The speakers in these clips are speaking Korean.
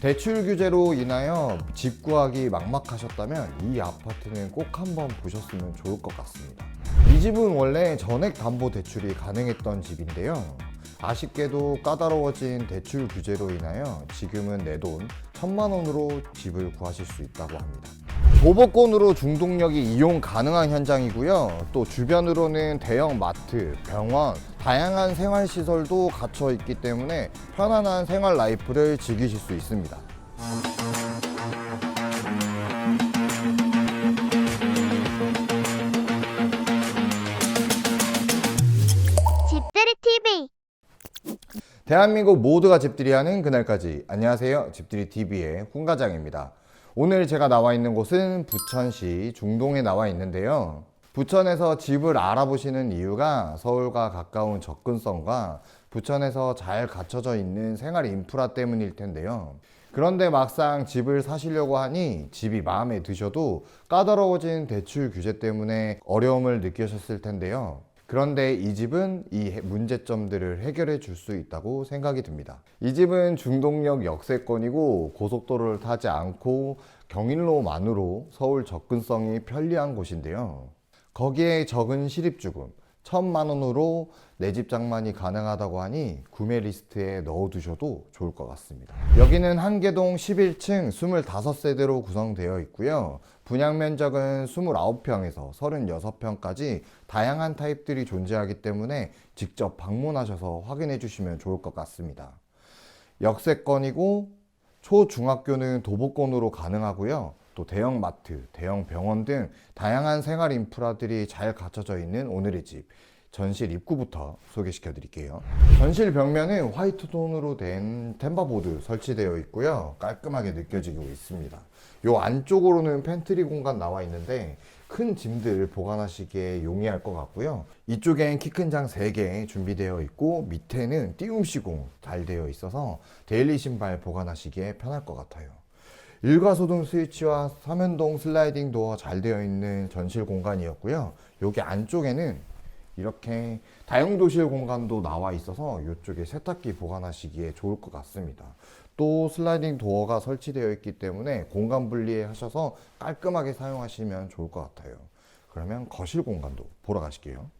대출 규제로 인하여 집 구하기 막막하셨다면 이 아파트는 꼭 한번 보셨으면 좋을 것 같습니다. 이 집은 원래 전액 담보 대출이 가능했던 집인데요. 아쉽게도 까다로워진 대출 규제로 인하여 지금은 내 돈 천만 원으로 집을 구하실 수 있다고 합니다. 도보권으로 중동역이 이용 가능한 현장이고요. 또 주변으로는 대형 마트, 병원, 다양한 생활 시설도 갖춰 있기 때문에 편안한 생활 라이프를 즐기실 수 있습니다. 대한민국 모두가 집들이 하는 그날까지. 안녕하세요. 집들이 TV의 훈과장입니다. 오늘 제가 나와 있는 곳은 부천시 중동에 나와 있는데요. 부천에서 집을 알아보시는 이유가 서울과 가까운 접근성과 부천에서 잘 갖춰져 있는 생활 인프라 때문일 텐데요. 그런데 막상 집을 사시려고 하니 집이 마음에 드셔도 까다로워진 대출 규제 때문에 어려움을 느끼셨을 텐데요 그런데 이 집은 이 해- 문제점들을 해결해 줄 수 있다고 생각이 듭니다. 이 집은 중동역 역세권이고 고속도로를 타지 않고 경인로만으로 서울 접근성이 편리한 곳인데요. 거기에 적은 실입주금 천만 원으로 내 집 장만이 가능하다고 하니 구매 리스트에 넣어두셔도 좋을 것 같습니다. 여기는 한계동 11층 25세대로 구성되어 있고요. 분양 면적은 29평에서 36평까지 다양한 타입들이 존재하기 때문에 직접 방문하셔서 확인해 주시면 좋을 것 같습니다. 역세권이고 초중학교는 도보권으로 가능하고요. 또 대형 마트, 대형 병원 등 다양한 생활 인프라들이 잘 갖춰져 있는 오늘의 집. 전실 입구부터 소개시켜 드릴게요. 전실 벽면은 화이트 톤으로 된 템바보드 설치되어 있고요. 깔끔하게 느껴지고 있습니다. 요 안쪽으로는 팬트리 공간 나와 있는데 큰 짐들 보관하시기에 용이할 것 같고요. 이쪽엔 키 큰 장 3개 준비되어 있고 밑에는 띄움 시공 잘 되어 있어서 데일리 신발 보관하시기에 편할 것 같아요. 일가소등 스위치와 삼연동 슬라이딩 도어 잘 되어 있는 전실 공간이었고요. 여기 안쪽에는 이렇게 다용도실 공간도 나와 있어서 이쪽에 세탁기 보관하시기에 좋을 것 같습니다. 또 슬라이딩 도어가 설치되어 있기 때문에 공간 분리해 하셔서 깔끔하게 사용하시면 좋을 것 같아요. 그러면 거실 공간도 보러 가실게요.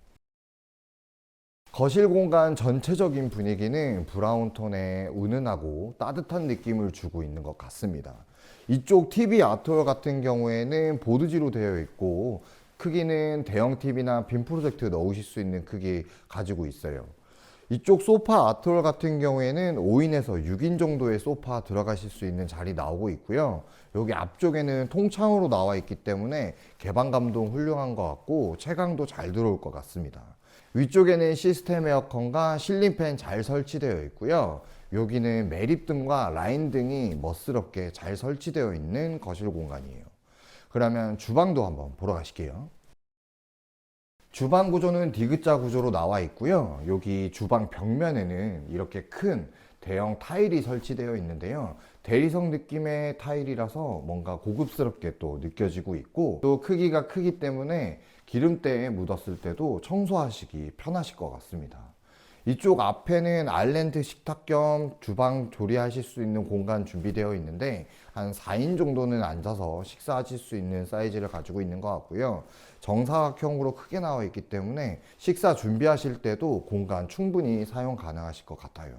거실 공간 전체적인 분위기는 브라운 톤의 은은하고 따뜻한 느낌을 주고 있는 것 같습니다. 이쪽 TV 아트월 같은 경우에는 보드지로 되어 있고 크기는 대형 TV나 빔 프로젝트 넣으실 수 있는 크기 가지고 있어요. 이쪽 소파 아트월 같은 경우에는 5인에서 6인 정도의 소파 들어가실 수 있는 자리 나오고 있고요. 여기 앞쪽에는 통창으로 나와 있기 때문에 개방감도 훌륭한 것 같고 채광도 잘 들어올 것 같습니다. 위쪽에는 시스템 에어컨과 실링팬 잘 설치되어 있고요. 여기는 매립등과 라인 등이 멋스럽게 잘 설치되어 있는 거실 공간이에요. 그러면 주방도 한번 보러 가실게요. 주방 구조는 디귿자 구조로 나와 있고요. 여기 주방 벽면에는 이렇게 큰 대형 타일이 설치되어 있는데요. 대리석 느낌의 타일이라서 뭔가 고급스럽게 또 느껴지고 있고 또 크기가 크기 때문에 기름때에 묻었을 때도 청소하시기 편하실 것 같습니다. 이쪽 앞에는 아일랜드 식탁 겸 주방 조리하실 수 있는 공간 준비되어 있는데 한 4인 정도는 앉아서 식사하실 수 있는 사이즈를 가지고 있는 것 같고요. 정사각형으로 크게 나와 있기 때문에 식사 준비하실 때도 공간 충분히 사용 가능하실 것 같아요.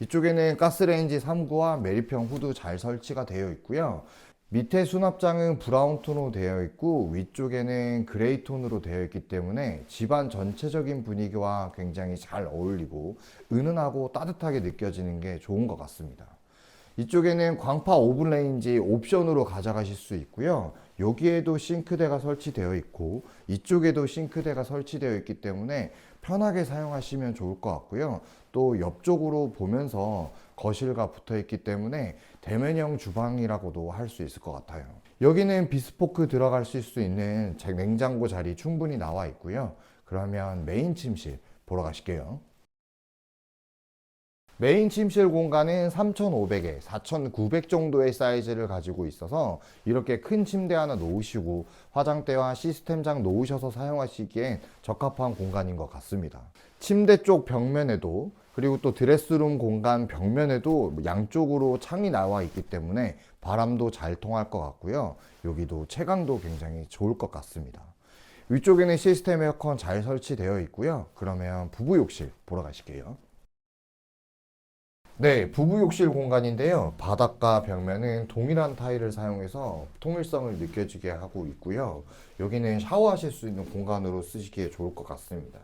이쪽에는 가스레인지 3구와 매립형 후드 잘 설치가 되어 있고요. 밑에 수납장은 브라운 톤으로 되어 있고 위쪽에는 그레이 톤으로 되어 있기 때문에 집안 전체적인 분위기와 굉장히 잘 어울리고 은은하고 따뜻하게 느껴지는 게 좋은 것 같습니다. 이쪽에는 광파 오븐 레인지 옵션으로 가져가실 수 있고요. 여기에도 싱크대가 설치되어 있고 이쪽에도 싱크대가 설치되어 있기 때문에 편하게 사용하시면 좋을 것 같고요. 또 옆쪽으로 보면서 거실과 붙어 있기 때문에 대면형 주방이라고도 할 수 있을 것 같아요. 여기는 비스포크 들어갈 수 있는 제 냉장고 자리 충분히 나와 있고요. 그러면 메인 침실 보러 가실게요. 메인 침실 공간은 3,500에 4,900 정도의 사이즈를 가지고 있어서 이렇게 큰 침대 하나 놓으시고 화장대와 시스템장 놓으셔서 사용하시기엔 적합한 공간인 것 같습니다. 침대 쪽 벽면에도 그리고 또 드레스룸 공간 벽면에도 양쪽으로 창이 나와 있기 때문에 바람도 잘 통할 것 같고요. 여기도 채광도 굉장히 좋을 것 같습니다. 위쪽에는 시스템 에어컨 잘 설치되어 있고요. 그러면 부부 욕실 보러 가실게요. 네, 부부 욕실 공간인데요. 바닥과 벽면은 동일한 타일을 사용해서 통일성을 느껴지게 하고 있고요. 여기는 샤워하실 수 있는 공간으로 쓰시기에 좋을 것 같습니다.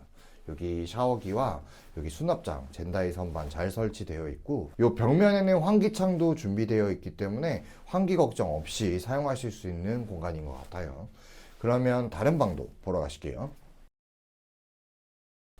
여기 샤워기와 여기 수납장, 젠다이 선반 잘 설치되어 있고 이 벽면에는 환기창도 준비되어 있기 때문에 환기 걱정 없이 사용하실 수 있는 공간인 것 같아요. 그러면 다른 방도 보러 가실게요.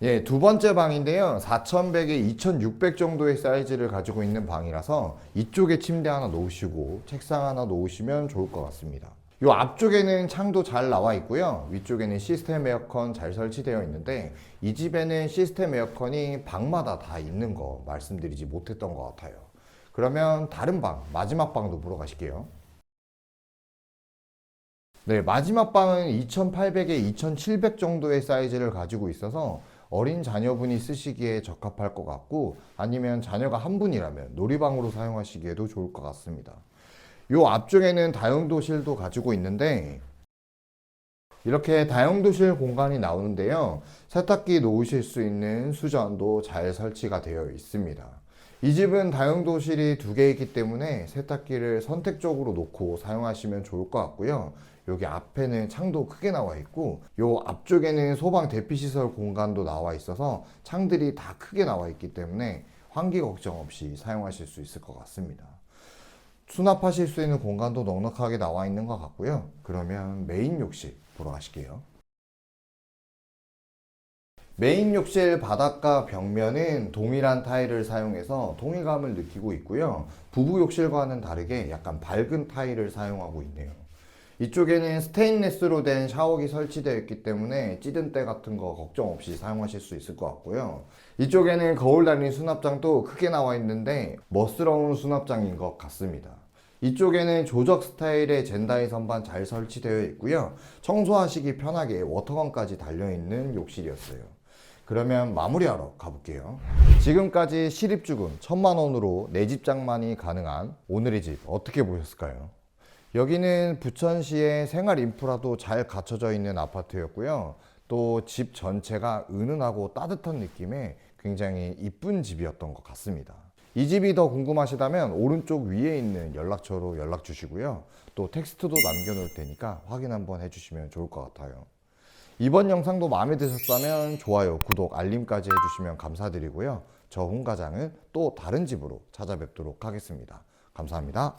예, 두 번째 방인데요. 4100에 2600 정도의 사이즈를 가지고 있는 방이라서 이쪽에 침대 하나 놓으시고 책상 하나 놓으시면 좋을 것 같습니다. 요 앞쪽에는 창도 잘 나와 있고요. 위쪽에는 시스템 에어컨 잘 설치되어 있는데 이 집에는 시스템 에어컨이 방마다 다 있는 거 말씀드리지 못했던 것 같아요. 그러면 다른 방, 마지막 방도 보러 가실게요. 네, 마지막 방은 2800에 2700 정도의 사이즈를 가지고 있어서 어린 자녀분이 쓰시기에 적합할 것 같고 아니면 자녀가 한 분이라면 놀이방으로 사용하시기에도 좋을 것 같습니다. 요 앞쪽에는 다용도실도 가지고 있는데 이렇게 다용도실 공간이 나오는데요. 세탁기 놓으실 수 있는 수전도 잘 설치가 되어 있습니다. 이 집은 다용도실이 두 개 있기 때문에 세탁기를 선택적으로 놓고 사용하시면 좋을 것 같고요. 여기 앞에는 창도 크게 나와 있고 요 앞쪽에는 소방 대피 시설 공간도 나와 있어서 창들이 다 크게 나와 있기 때문에 환기 걱정 없이 사용하실 수 있을 것 같습니다. 수납하실 수 있는 공간도 넉넉하게 나와 있는 것 같고요. 그러면 메인 욕실 보러 가실게요. 메인 욕실 바닥과 벽면은 동일한 타일을 사용해서 동일감을 느끼고 있고요. 부부 욕실과는 다르게 약간 밝은 타일을 사용하고 있네요. 이쪽에는 스테인레스로 된 샤워기 설치되어 있기 때문에 찌든 때 같은 거 걱정 없이 사용하실 수 있을 것 같고요. 이쪽에는 거울 달린 수납장도 크게 나와 있는데 멋스러운 수납장인 것 같습니다. 이쪽에는 조적 스타일의 젠다이 선반 잘 설치되어 있고요. 청소하시기 편하게 워터건까지 달려있는 욕실이었어요. 그러면 마무리하러 가볼게요. 지금까지 실입주금 천만 원으로 내 집 장만이 가능한 오늘의 집 어떻게 보셨을까요? 여기는 부천시의 생활 인프라도 잘 갖춰져 있는 아파트였고요. 또 집 전체가 은은하고 따뜻한 느낌의 굉장히 이쁜 집이었던 것 같습니다. 이 집이 더 궁금하시다면 오른쪽 위에 있는 연락처로 연락 주시고요. 또 텍스트도 남겨놓을 테니까 확인 한번 해주시면 좋을 것 같아요. 이번 영상도 마음에 드셨다면 좋아요, 구독, 알림까지 해주시면 감사드리고요. 저 홍과장은 또 다른 집으로 찾아뵙도록 하겠습니다. 감사합니다.